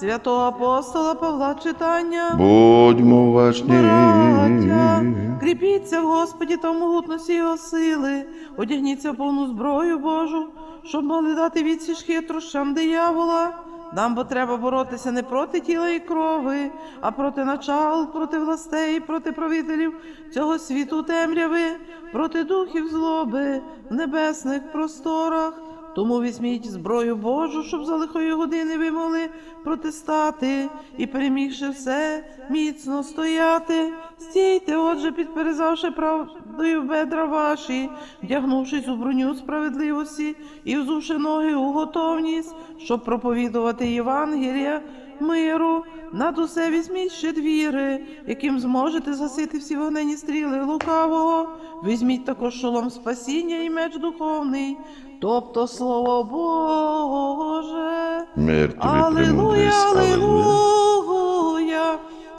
святого апостола Павла читання. Будьмо уважні. Браття, кріпіться в Господі та в могутності Його сили, одягніться в повну зброю Божу, щоб могли дати відсіч хитрощам диявола. Нам бо треба боротися не проти тіла і крови, а проти начал, проти властей, проти правителів цього світу темряви, проти духів злоби в небесних просторах. Тому візьміть зброю Божу, щоб за лихої години ви могли протистати і, перемігши все, міцно стояти. Стійте, отже, підперезавши правдою бедра ваші, вдягнувшись у броню справедливості і взувши ноги у готовність, щоб проповідувати Євангелія миру. Над усе візьміть ще двіри, яким зможете засити всі вогнені стріли лукавого. Візьміть також шолом спасіння і меч духовний, тобто слово Боже. Мир тобі Аллилуйя. Аллилуйя.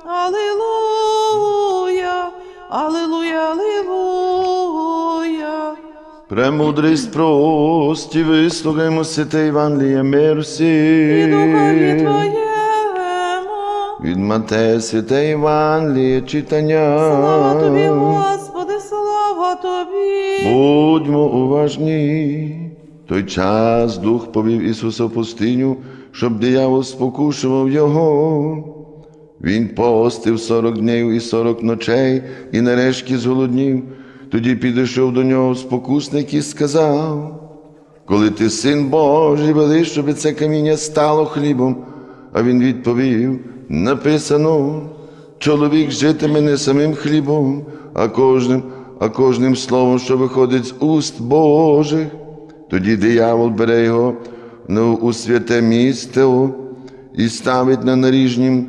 аллилуйя, аллилуйя, аллилуйя. Премудрість прості, вислухаймо святе Євангеліє мир І всім. духові Твоєму. Від Матея святе Євангеліє читання. Слава Тобі, Господи, Тобі. Будьмо уважні. Той час Дух повів Ісуса в пустиню, щоб диявол спокушував Його. Він постив сорок днів і сорок ночей, і нарешті зголоднів. Тоді підійшов до нього спокусник і сказав: Коли ти син Божий, вели, щоб це каміння стало хлібом. А він відповів: написано, чоловік житиме не самим хлібом, а кожним, а кожним словом, що виходить з уст Божих. Тоді диявол бере його ну, у святе місце і ставить на наріжнім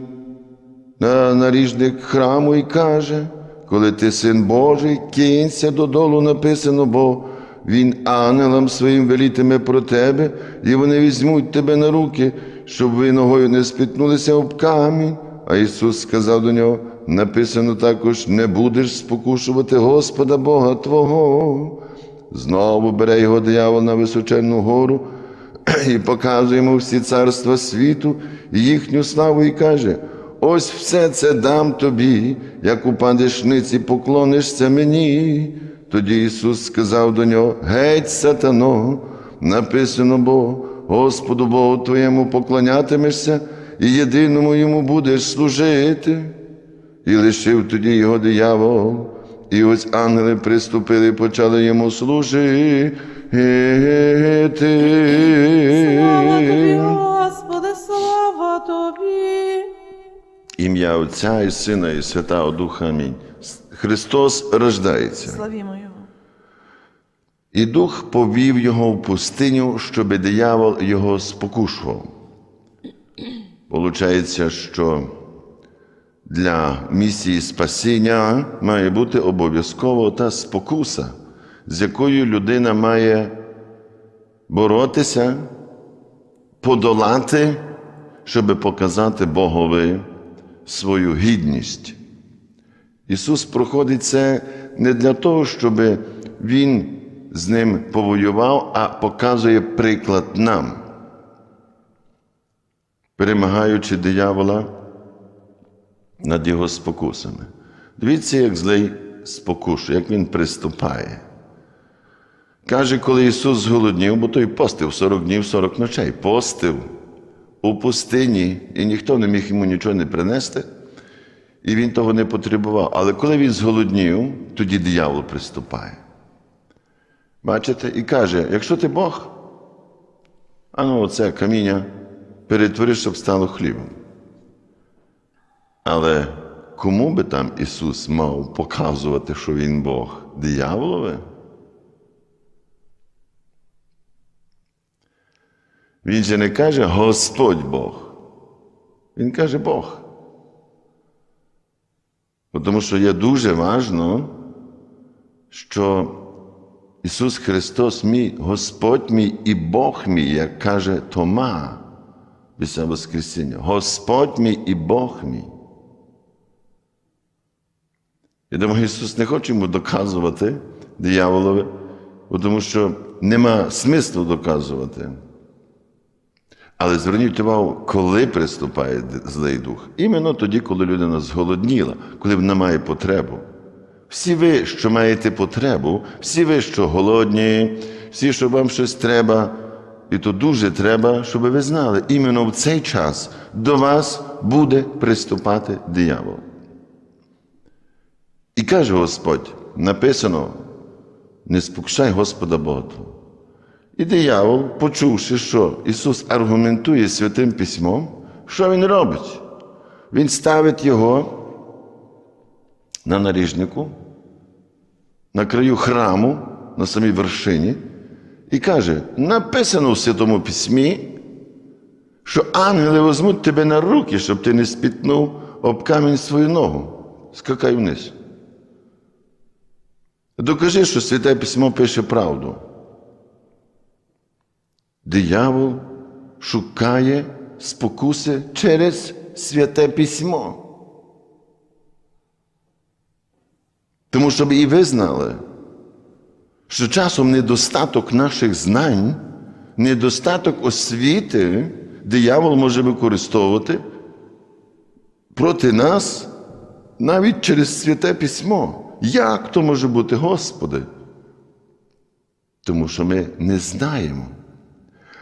на наріжник храму і каже, коли ти син Божий, кинься додолу написано, бо він ангелам своїм велітиме про тебе, і вони візьмуть тебе на руки, щоб ви ногою не спітнулися об камінь. А Ісус сказав до нього: написано також: не будеш спокушувати Господа Бога Твого. Знову бере його диявол на височенну гору і показує йому всі царства світу, і їхню славу, і каже: ось все це дам тобі, як упадеш ниць і поклонишся мені. Тоді Ісус сказав до нього: Геть, сатано, написано бо Господу Богу твоєму поклонятимешся, і єдиному йому будеш служити. І лишив тоді його диявол. І ось ангели приступили і почали йому служити. Слава Тобі, Господи, слава Тобі. Ім'я Отця і Сина, і Святого Духа. Амінь. Христос рождається. Славімо Його. І Дух повів його в пустиню, щоб диявол його спокушував. Получається, що для місії спасіння має бути обов'язково та спокуса, з якою людина має боротися, подолати, щоб показати Богові свою гідність. Ісус проходить це не для того, щоб Він з ним повоював, а показує приклад нам, перемагаючи диявола над його спокусами. Дивіться, як злий спокушує, як він приступає. Каже, коли Ісус зголоднів, бо той постив 40 днів, 40 ночей, постив у пустині, і ніхто не міг йому нічого не принести, і він того не потребував. Але коли він зголоднів, тоді диявол приступає. Бачите, і каже: якщо ти Бог, а ну оце каміння перетвориш, щоб стало хлібом. Але кому би там Ісус мав показувати, що Він Бог? Дияволове? Він же не каже Господь Бог. Він каже Бог. Тому що є дуже важно, що Ісус Христос мій, Господь мій і Бог мій, як каже Тома після Воскресіння. Господь мій і Бог мій. Я думаю, Ісус не хоче йому доказувати дияволові, тому що нема смислу доказувати. Але зверніть увагу, коли приступає злий дух. Іменно тоді, коли людина зголодніла, коли вона має потребу. Всі ви, що маєте потребу, всі ви, що голодні, всі, що вам щось треба, і то дуже треба, щоб ви знали, іменно в цей час до вас буде приступати диявол. І каже Господь, написано: не спокушай Господа Бога. твого». І диявол, почувши, що Ісус аргументує святим письмом, що Він робить? Він ставить його на наріжнику, на краю храму, на самій вершині, і каже: написано в Святому Письмі, що ангели візьмуть тебе на руки, щоб ти не спітнув об камінь свою ногу. Скакай вниз. Докажи, що Святе Письмо пише правду. Диявол шукає спокуси через святе письмо. Тому щоб і ви знали, що часом недостаток наших знань, недостаток освіти диявол може використовувати проти нас навіть через святе письмо. Як то може бути, Господи? Тому що ми не знаємо.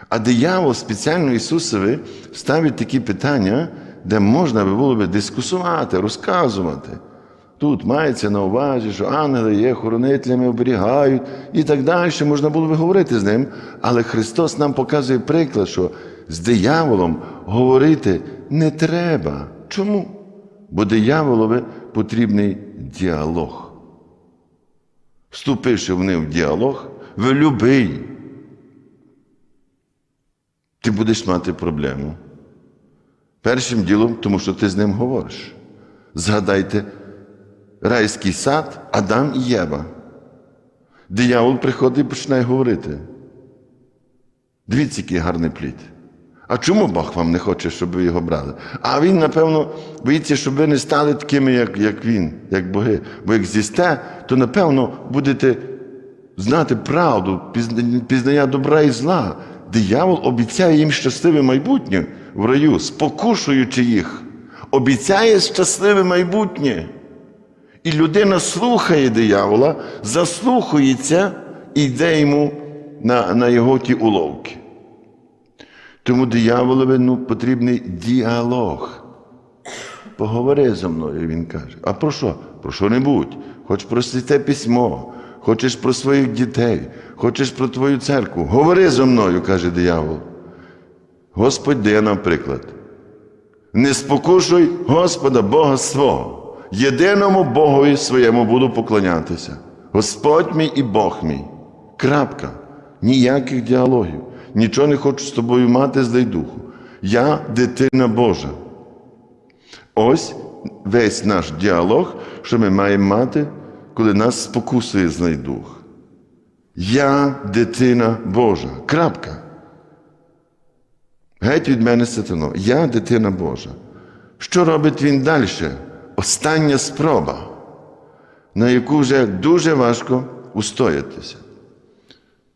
А диявол спеціально Ісусові ставить такі питання, де можна би було би дискусувати, розказувати. Тут мається на увазі, що ангели є хоронителями, оберігають і так далі. Можна було би говорити з ним. Але Христос нам показує приклад, що з дияволом говорити не треба. Чому? Бо дияволові потрібний діалог. Вступивши в ним в діалог, в любий ти будеш мати проблему. Першим ділом, тому що ти з ним говориш. Згадайте райський сад, Адам і Єва. Диявол приходить і починає говорити. Дивіться, який гарний плід. А чому Бог вам не хоче, щоб ви його брали? А він, напевно, боїться, щоб ви не стали такими, як, як він, як боги. Бо як з'їсте, то, напевно, будете знати правду, пізнання добра і зла. Диявол обіцяє їм щасливе майбутнє в раю, спокушуючи їх. Обіцяє щасливе майбутнє. І людина слухає диявола, заслухається і йде йому на, на його ті уловки. Тому дияволові ну, потрібний діалог. Поговори зі мною, він каже. А про що? Про що-небудь. Хоч про святе письмо, хочеш про своїх дітей, хочеш про твою церкву. Говори зі мною, каже диявол. Господь дає нам приклад. Не спокушуй Господа Бога свого. Єдиному Богові своєму буду поклонятися. Господь мій і Бог мій. Крапка. Ніяких діалогів. Нічого не хочу з тобою мати здай духу. Я дитина Божа. Ось весь наш діалог, що ми маємо мати, коли нас спокусує злий дух. Я дитина Божа. Крапка. Геть від мене сатано. Я дитина Божа. Що робить він далі? Остання спроба, на яку вже дуже важко устоятися.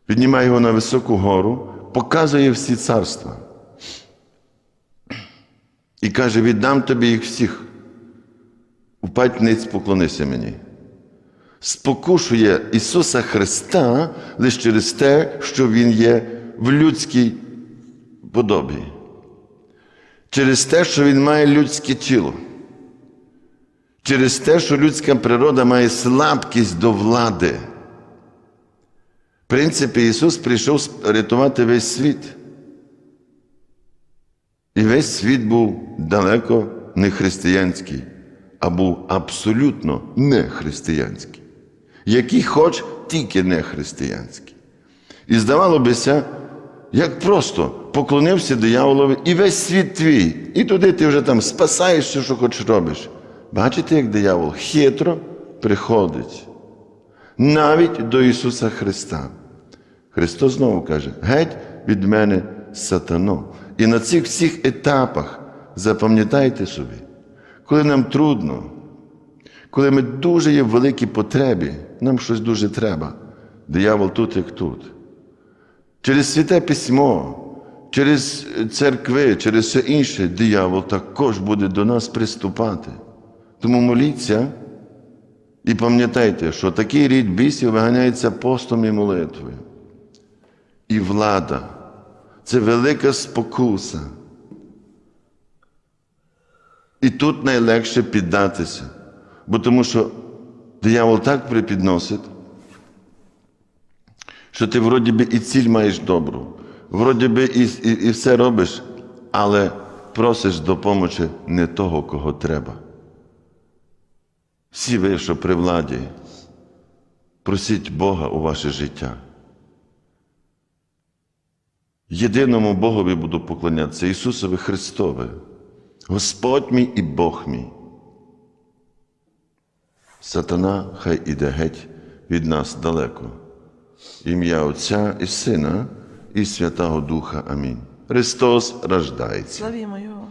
Піднімає його на високу гору, показує всі царства. І каже: віддам тобі їх всіх. Упадь ниць, поклонися мені. Спокушує Ісуса Христа лише через те, що Він є в людській подобі. Через те, що Він має людське тіло. Через те, що людська природа має слабкість до влади. Принципі, Ісус прийшов рятувати весь світ. І весь світ був далеко не християнський, а був абсолютно не християнський. Який хоч тільки не християнський. І здавало бися, як просто поклонився дияволові і весь світ твій. І туди ти вже там спасаєшся, що хоч робиш. Бачите, як диявол хитро приходить навіть до Ісуса Христа. Христос знову каже: геть від мене сатано. І на цих всіх етапах запам'ятайте собі, коли нам трудно, коли ми дуже є в великій потребі, нам щось дуже треба. Диявол тут, як тут. Через святе письмо, через церкви, через все інше, диявол також буде до нас приступати. Тому моліться і пам'ятайте, що такий рід бісів виганяється постом і молитвою. І влада це велика спокуса. І тут найлегше піддатися, бо тому що диявол так припідносить, що ти вроді би і ціль маєш добру, вроді би і, і, і все робиш, але просиш допомоги не того, кого треба. Всі ви, що при владі, просіть Бога у ваше життя. Єдиному Богові буду поклонятися, Ісусові Христове, Господь мій і Бог мій. Сатана хай іде геть від нас далеко. Ім'я Отця і Сина і Святого Духа. Амінь. Христос рождається. Славімо Його.